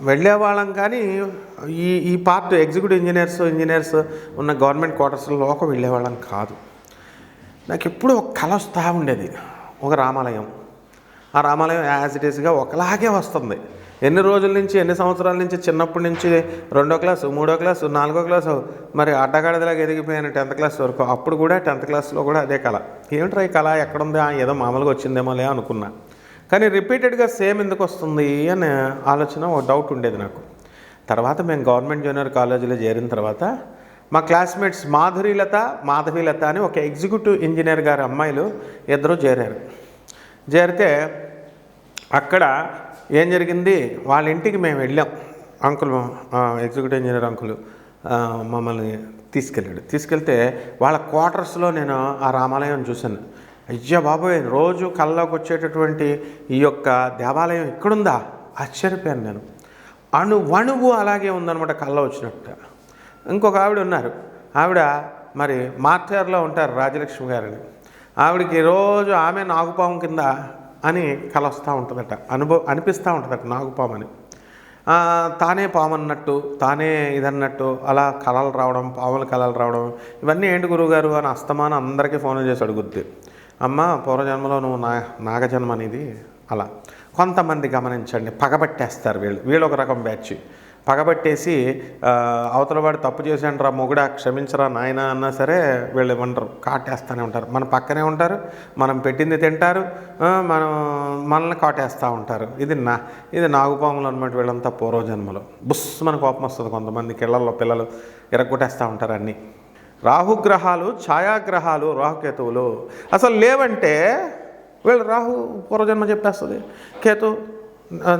వెళ్ళేవాళ్ళం కానీ ఈ ఈ పార్ట్ ఎగ్జిక్యూటివ్ ఇంజనీర్స్ ఇంజనీర్స్ ఉన్న గవర్నమెంట్ క్వార్టర్స్లోకి వెళ్ళేవాళ్ళం కాదు. నాకు ఎప్పుడూ ఒక కళ వస్తూ ఉండేది ఒక రామాలయం. ఆ రామాలయం యాజ్ ఇట్ ఈస్గా ఒకలాగే వస్తుంది. ఎన్ని రోజుల నుంచి ఎన్ని సంవత్సరాల నుంచి చిన్నప్పటి నుంచి రెండో క్లాసు మూడో క్లాసు నాలుగో క్లాసు మరి అడ్డగాడిదలాగా ఎదిగిపోయాను టెన్త్ క్లాస్ వరకు అప్పుడు కూడా టెన్త్ క్లాస్లో కూడా అదే కళ. ఏమిట్రా ఈ కళ? ఎక్కడుంది? ఏదో మామూలుగా వచ్చిందేమోలే అనుకున్నా. కానీ రిపీటెడ్గా సేమ్ ఎందుకు వస్తుంది అనే ఆలోచన ఒక డౌట్ ఉండేది నాకు. తర్వాత మేము గవర్నమెంట్ జూనియర్ కాలేజీలో చేరిన తర్వాత మా క్లాస్మేట్స్ మాధురీలత మాధవీలత అని ఒక ఎగ్జిక్యూటివ్ ఇంజనీర్ గారి అమ్మాయిలు ఇద్దరు చేరారు. చేరితే అక్కడ ఏం జరిగింది? వాళ్ళ ఇంటికి మేము వెళ్ళాం. అంకుల్ ఎగ్జిక్యూటివ్ ఇంజనీర్ అంకుల్ మమ్మల్ని తీసుకెళ్ళాడు. తీసుకెళ్తే వాళ్ళ క్వార్టర్స్లో నేను ఆ రామాలయం చూశాను. అయ్యా బాబోయ్ రోజు కళ్ళకు వచ్చేటటువంటి ఈ యొక్క దేవాలయం ఇక్కడుందా? ఆశ్చర్యపోయాను నేను. అణు వణువు అలాగే ఉందన్నమాట కళ్ళ వచ్చినట్టు. ఇంకొక ఆవిడ ఉన్నారు. ఆవిడ మరి మార్చార్లో ఉంటారు రాజలక్ష్మి గారిని. ఆవిడకి రోజు ఆమె నాగుపాము కింద అని కల వస్తూ ఉంటుందట. అనుభవం అనిపిస్తూ ఉంటుందట నాగుపాము అని. తానే పాము అన్నట్టు తానే ఇదన్నట్టు అలా కళలు రావడం పాముల కళలు రావడం ఇవన్నీ ఏంటి గురువుగారు అని అస్తమానం అందరికీ ఫోన్ చేసి అడుగుద్ది. అమ్మ పూర్వజన్మలో నువ్వు నా నాగజన్మ అనేది అలా. కొంతమంది గమనించండి పగబట్టేస్తారు వీళ్ళు. వీళ్ళు ఒక రకం బ్యాచ్. పగబట్టేసి అవతల వాడు తప్పు చేశాడు రా మొగుడా క్షమించరా నాయన అన్నా సరే వీళ్ళు ఏమంటారు కాటేస్తూనే ఉంటారు. మన పక్కనే ఉంటారు మనం పెట్టింది తింటారు మనం మనల్ని కాటేస్తూ ఉంటారు. ఇది నా ఇది నాగుపాములు అనమాట వీళ్ళంతా పూర్వజన్మలో. బుస్ మన కోపం వస్తుంది కొంతమంది కిళ్ళల్లో పిల్లలు ఇరగొట్టేస్తూ ఉంటారు అన్నీ. రాహుగ్రహాలు ఛాయాగ్రహాలు రాహుకేతువులు. అసలు లేవంటే వీళ్ళు రాహు పూర్వజన్మ చెప్పేస్తుంది. కేతు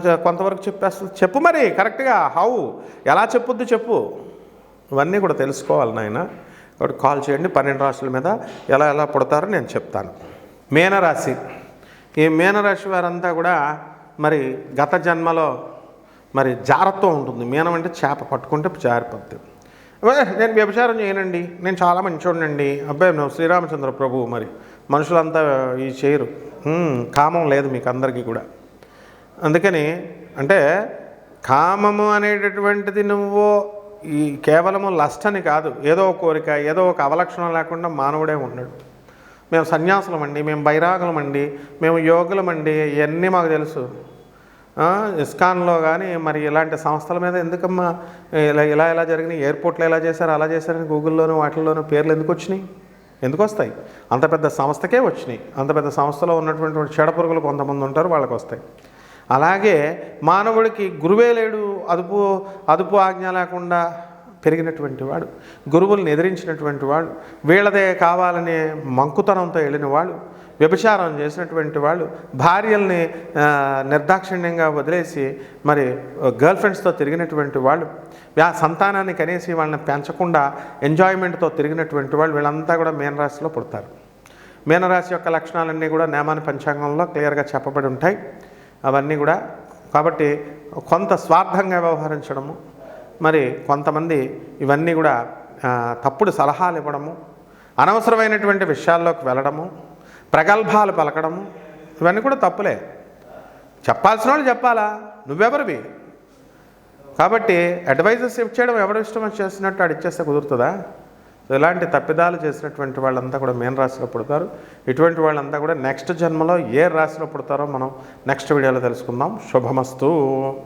కొంతవరకు చెప్పేస్తుంది. చెప్పు మరి కరెక్ట్గా. హౌ? ఎలా చెప్పుద్ది చెప్పు. ఇవన్నీ కూడా తెలుసుకోవాలి నాయన. కాబట్టి కాల్ చేయండి పన్నెండు రాశుల మీద ఎలా ఎలా పుడతారో నేను చెప్తాను. మీనరాశి. ఈ మీనరాశి వారంతా కూడా మరి గత జన్మలో మరి జారత్వం ఉంటుంది. మీనం అంటే చేప పట్టుకుంటే జారిపోతుంది నేను వ్యభిచారం చేయనండి నేను చాలా మంచోడినండి. అబ్బాయి నువ్వు శ్రీరామచంద్ర ప్రభువు మరి. మనుషులంతా ఈ చేయరు. కామం లేదు మీకు అందరికీ కూడా. అందుకని అంటే కామము అనేటటువంటిది నువ్వు ఈ కేవలము లష్టని కాదు. ఏదో కోరిక ఏదో ఒక అవలక్షణం లేకుండా మానవుడే ఉన్నాడు. మేము సన్యాసులమండి మేము బైరాగులమండి మేము యోగులమండి ఇవన్నీ మాకు తెలుసు. ఇస్కాన్లో కానీ మరి ఇలాంటి సంస్థల మీద ఎందుకమ్మా ఇలా ఇలా ఇలా జరిగినాయి ఎయిర్పోర్ట్లో ఎలా చేశారు అలా చేశారని గూగుల్లోనూ వాటిల్లోనూ పేర్లు ఎందుకు వచ్చినాయి? ఎందుకు వస్తాయి అంత పెద్ద సంస్థకే వచ్చినాయి. అంత పెద్ద సంస్థలో ఉన్నటువంటి చెడపురుగులు కొంతమంది ఉంటారు వాళ్ళకి వస్తాయి అలాగే మానవుడికి గురువే లేడు అదుపు అదుపు ఆజ్ఞ లేకుండా పెరిగినటువంటి వాడు గురువుల్ని ఎదిరించినటువంటి వాడు వీళ్ళదే కావాలనే మంకుతనంతో వెళ్ళిన వాళ్ళు వ్యభిచారం చేసినటువంటి వాళ్ళు భార్యల్ని నిర్దాక్షిణ్యంగా వదిలేసి మరి గర్ల్ ఫ్రెండ్స్తో తిరిగినటువంటి వాళ్ళు ఆ సంతానాన్ని కనేసి వాళ్ళని పెంచకుండా ఎంజాయ్మెంట్తో తిరిగినటువంటి వాళ్ళు వీళ్ళంతా కూడా మీనరాశిలో పుడతారు. మీనరాశి యొక్క లక్షణాలన్నీ కూడా నేమాని పంచాంగంలో క్లియర్గా చెప్పబడి ఉంటాయి. అవన్నీ కూడా కాబట్టి కొంత స్వార్థంగా వ్యవహరించడము మరి కొంతమంది ఇవన్నీ కూడా తప్పుడు సలహాలు ఇవ్వడము అనవసరమైనటువంటి విషయాల్లోకి వెళ్ళడము ప్రగల్భాలు పలకడము ఇవన్నీ కూడా తప్పులే. చెప్పాల్సిన వాళ్ళు చెప్పాలా? నువ్వెవరివి? కాబట్టి అడ్వైజెస్ ఇచ్చేయడం ఎవరి ఇష్టం చేసినట్టు ఆడు ఇచ్చేస్తే కుదురుతుందా? ఇలాంటి తప్పిదాలు చేసినటువంటి వాళ్ళంతా కూడా మేన్ రాశిలో పుడతారు. ఇటువంటి వాళ్ళంతా కూడా నెక్స్ట్ జన్మలో ఏ రాశిలో పుడతారో మనం నెక్స్ట్ వీడియోలో తెలుసుకుందాం. శుభమస్తు.